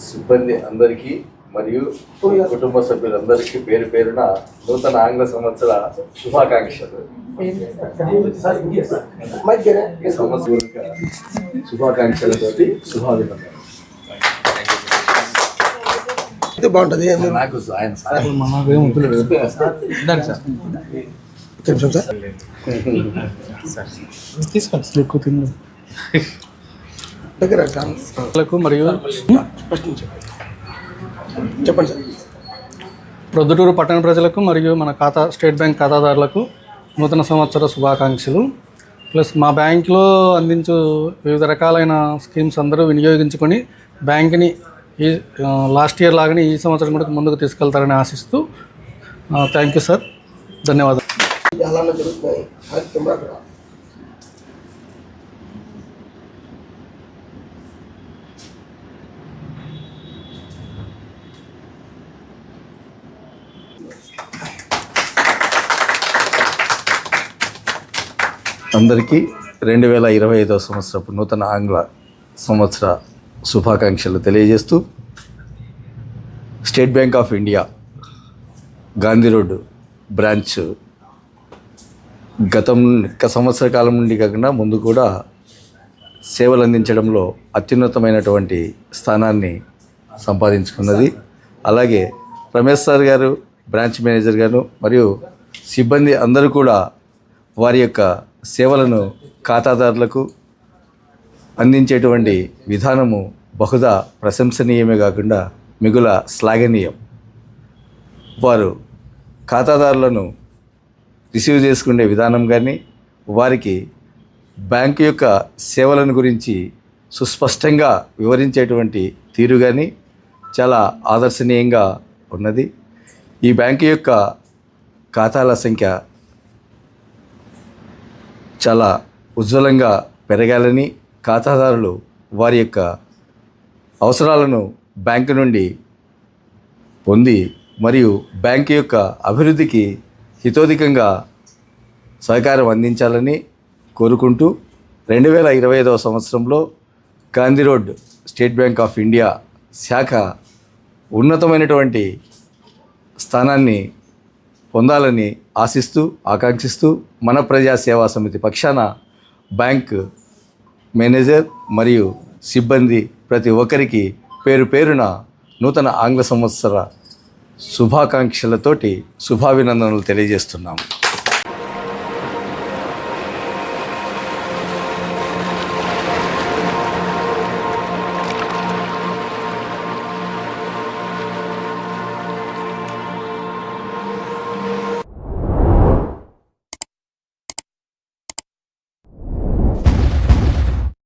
సిబ్బంది అందరికీ మరియు కుటుంబ సభ్యులందరికీ పేరు పేరున నూతన ఆంగ్ల సంవత్సర శుభాకాంక్షలు. సంవత్సరం శుభాకాంక్షలతోటి శుభాభినందనలు. ఇది బాగుంటుంది. నాకు ఆయన సార్. ఒక్క నిమిషం సార్. తీసుకోండి ఎక్కువ దగ్గర మరియు ఫస్ట్ చెప్పండి సార్. ప్రొద్దుటూరు పట్టణ ప్రజలకు మరియు మన ఖాతా స్టేట్ బ్యాంక్ ఖాతాదారులకు నూతన సంవత్సర శుభాకాంక్షలు. ప్లస్ మా బ్యాంక్లో అందించు వివిధ రకాలైన స్కీమ్స్ అందరూ వినియోగించుకొని బ్యాంక్ని ఈ లాస్ట్ ఇయర్ లాగానే ఈ సంవత్సరం కూడా ముందుకు తీసుకెళ్తారని ఆశిస్తూ థ్యాంక్ యూ సార్ ధన్యవాదాలు. జరుగుతున్నాయి అక్కడ అందరికీ రెండు వేల ఇరవై ఐదవ సంవత్సరపు నూతన ఆంగ్ల సంవత్సర శుభాకాంక్షలు తెలియజేస్తూ state bank of India Gandhi road branch గతం గత సంవత్సర కాలం నుండి కాకుండా ముందు కూడా సేవలు అందించడంలో అత్యున్నతమైనటువంటి స్థానాన్ని సంపాదించుకున్నది. అలాగే Ramesh sir garu branch manager garu మరియు సిబ్బంది అందరూ కూడా వారి యొక్క సేవలను ఖాతాదారులకు అందించేటువంటి విధానము బహుదా ప్రశంసనీయమే కాకుండా మిగుల శ్లాఘనీయం. వారు ఖాతాదారులను రిసీవ్ చేసుకునే విధానం కానీ వారికి బ్యాంకు యొక్క సేవలను గురించి సుస్పష్టంగా వివరించేటువంటి తీరు కానీ చాలా ఆదర్శనీయంగా ఉన్నది. ఈ బ్యాంకు యొక్క ఖాతాల సంఖ్య చాలా ఉజ్వలంగా పెరగాలని ఖాతాదారులు వారి యొక్క అవసరాలను బ్యాంకు నుండి పొంది మరియు బ్యాంకు యొక్క అభివృద్ధికి హితోధికంగా సహకారం అందించాలని కోరుకుంటూ రెండు వేల ఇరవై ఐదవ సంవత్సరంలో Gandhi road state bank of India శాఖ ఉన్నతమైనటువంటి స్థానాన్ని పొందాలని ఆశిస్తూ ఆకాంక్షిస్తూ మన ప్రజా సేవా సమితి పక్షాన బ్యాంక్ మేనేజర్ మరియు సిబ్బంది ప్రతి ఒక్కరికి పేరు పేరున నూతన ఆంగ్ల సంవత్సర శుభాకాంక్షలతోటి శుభాభినందనలు తెలియజేస్తున్నాము.